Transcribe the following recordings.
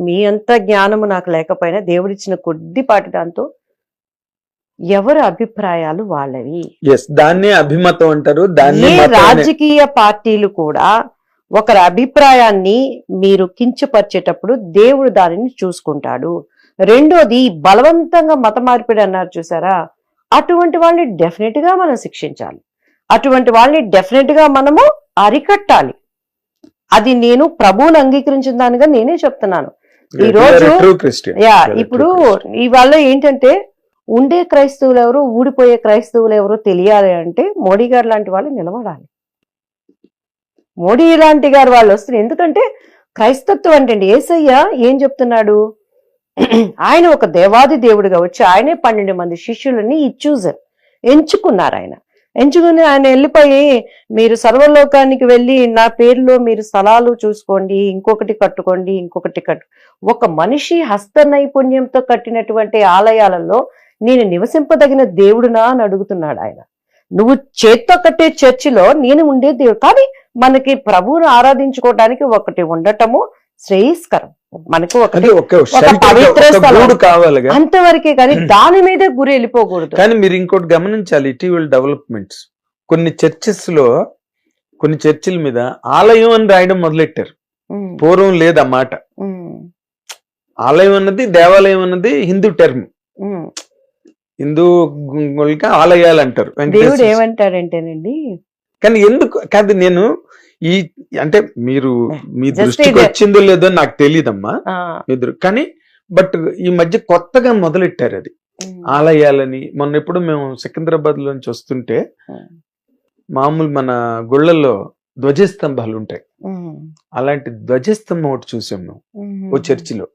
మీ అంత జ్ఞానము నాకు లేకపోయినా దేవుడిచ్చిన కొద్దిపాటి దాంతో ఎవరి అభిప్రాయాలు వాళ్ళవి? దాన్నే అభిమతం అంటారు దాన్ని రాజకీయ పార్టీలు కూడా ఒకరి అభిప్రాయాన్ని మీరు కించపరిచేటప్పుడు దేవుడు దానిని చూసుకుంటాడు. రెండోది బలవంతంగా మత మార్పిడి అన్నారు చూసారా? అటువంటి వాళ్ళని డెఫినెట్గా మనం శిక్షించాలి. అటువంటి వాళ్ళని డెఫినెట్గా మనము అరికట్టాలి. అది నేను ప్రభువుని అంగీకరించిన దానిగా నేనే చెప్తున్నాను. ఈ రోజు- యా ఇప్పుడు ఇవాళ ఏంటంటే ఉండే క్రైస్తవులు ఎవరు ఊడిపోయే క్రైస్తవులు ఎవరో తెలియాలి అంటే మోడీ గారు లాంటి వాళ్ళు నిలబడాలి. మోడీ లాంటి గారు వాళ్ళు వస్తున్నారు. ఎందుకంటే క్రైస్తత్వం అంటే ఏసయ్య ఏం చెప్తున్నాడు? ఆయన ఒక దేవాది దేవుడిగా వచ్చి ఆయనే పన్నెండు మంది శిష్యులని చూజర్ ఎంచుకున్నారు ఆయన. ఎంచుకుని ఆయన వెళ్ళిపోయి మీరు సర్వలోకానికి వెళ్ళి నా పేరులో మీరు స్థలాలు చూసుకోండి ఇంకొకటి కట్టుకోండి ఇంకొకటి కట్టు. ఒక మనిషి హస్త నైపుణ్యంతో కట్టినటువంటి ఆలయాలలో నేను నివసింపదగిన దేవుడునా అని అడుగుతున్నాడు ఆయన. నువ్వు చేత్తో కట్టే చర్చిలో నేను ఉండే దేవుడు. కానీ మనకి ప్రభువును ఆరాధించుకోవడానికి ఒకటి ఉండటము శ్రేయస్కరం. మనకు పవిత్ర కావాలిగా. అంతవరకే కానీ దాని మీదే గురి వెళ్ళిపోకూడదు. కానీ మీరు ఇంకోటి గమనించాలి ఇటీవల డెవలప్మెంట్స్ కొన్ని చర్చెస్లో కొన్ని చర్చిల మీద ఆలయం అని రాయడం మొదలెట్టారు. ఉమ్, పూర్వం లేదు ఆ మాట ఉమ్, ఆలయం అన్నది దేవాలయం అన్నది హిందూ టర్మ్. హిందూ ఆలయాలు అంటారు దేవుడు ఏమంటాడంటేనండి? కానీ ఎందుకు కాదు నేను ఈ అంటే మీరు మీ Just దృష్టికి వచ్చిందో లేదో నాకు తెలియదమ్మా మీ కానీ బట్ ఈ మధ్య కొత్తగా మొదలెట్టారు అది. ఉమ్, ఆలయాలని మొన్న ఎప్పుడు మేము సికింద్రాబాద్ లోంచి వస్తుంటే ఉమ్, మామూలు మన గుళ్ళల్లో ధ్వజస్తంభాలు ఉంటాయి. అలాంటి ధ్వజస్తంభం ఒకటి చూసాం మేము. ఓ చర్చిలో.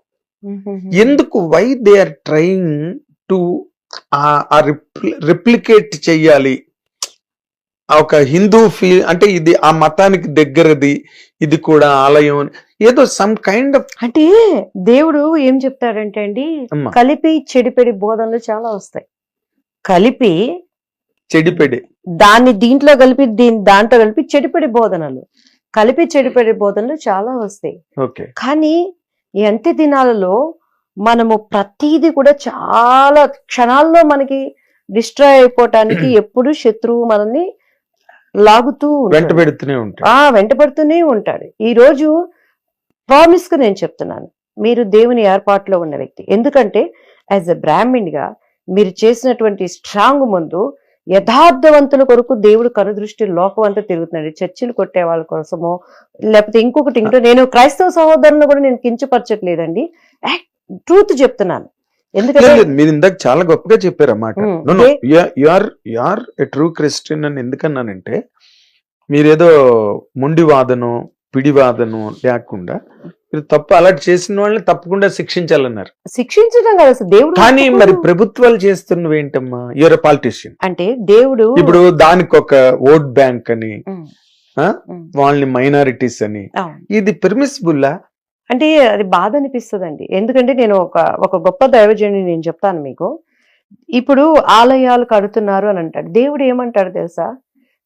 ఎందుకు why they are trying to ఆ రిప్లికేట్ చెయ్యాలి ఒక హిందూ ఫీ అంటే ఇది ఆ మతానికి దగ్గరది ఇది కూడా ఆలయం. ఏదో సమ్ కైండ్ ఆఫ్ అంటే దేవుడు ఏం చెప్తాడంటే అండి కలిపి చెడిపెడి బోధనలు చాలా వస్తాయి. కలిపి చెడిపెడి. దాన్ని దీంట్లో కలిపి దీని దాంట్లో కలిపి చెడిపెడి బోధనలు. కలిపి చెడిపెడి బోధనలు చాలా వస్తాయి. ఓకే. కానీ అంత్య దినాలలో మనము ప్రతిదీ కూడా చాలా క్షణాల్లో మనకి డిస్ట్రాయ్ అయిపోవటానికి ఎప్పుడు శత్రువు మనల్ని లాగుతూ ఉంటాడు. వెంట పెడుతూనే ఉంటాయి ఆ వెంటపడుతూనే ఉంటాడు. ఈ రోజు ప్రామిస్గా నేను చెప్తున్నాను. మీరు దేవుని ఏర్పాటులో ఉన్న వ్యక్తి. ఎందుకంటే యాజ్ ఎ బ్రాహ్మణ్గా మీరు చేసినటువంటి స్ట్రాంగ్ ముందు యథార్థవంతుల కొరకు దేవుడు కనుదృష్టి లోకం అంతా తిరుగుతున్నాడు. చర్చిలు కొట్టే వాళ్ళ కోసమో లేకపోతే ఇంకొకటి ఇంకో నేను క్రైస్తవ సహోదరులను కూడా నేను కించపరచట్లేదండి. ట్రూత్ చెప్తున్నాను. ఎందుకంటే మీరు ఇందాక చాలా గొప్పగా చెప్పారు అన్నమాట ఏ- ట్రూ క్రిస్టియన్ అని ఎందుకన్నానంటే మీరేదో మొండి వాదను పిడి వాదను లేకుండా మీరు తప్పు అలాంటి చేసిన వాళ్ళని తప్పకుండా శిక్షించాలన్నారు. శిక్షించడం కదా దేవుడు కానీ మరి. ప్రభుత్వాలు చేస్తున్నవి ఏంటమ్మా? యువర్ పాలిటిషియన్ అంటే దేవుడు ఇప్పుడు దానికి ఒక ఓట్ బ్యాంక్ అని వాళ్ళని మైనారిటీస్ అని. ఇది పెర్మిసిబుల్లా అంటే అది బాధ అనిపిస్తుందండి ఎందుకంటే నేను ఒక ఒక గొప్ప దైవజనుని నేను చెప్తాను మీకు. ఇప్పుడు ఆలయాలు కడుతున్నారు అని అంటాడు. దేవుడు ఏమంటాడు తెలుసా?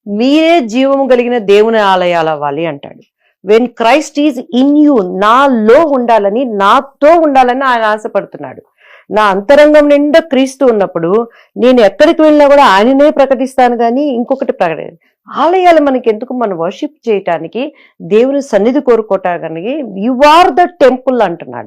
మీరే జీవము కలిగిన దేవుని ఆలయాలు అవ్వాలి అంటాడు. When Christ is in you నాలో ఉండాలని నాతో ఉండాలని ఆయన ఆశపడుతున్నాడు. నా అంతరంగం నిండా క్రీస్తు ఉన్నప్పుడు నేను ఎక్కడికి వెళ్ళినా కూడా ఆయననే ప్రకటిస్తాను కానీ ఇంకొకటి ప్రకటి ఆలయాలు మనకి ఎందుకు మనం వర్షిప్ చేయటానికి దేవుని సన్నిధి కోరుకోవటానికి యు ఆర్ ద టెంపుల్ అంటున్నాడు.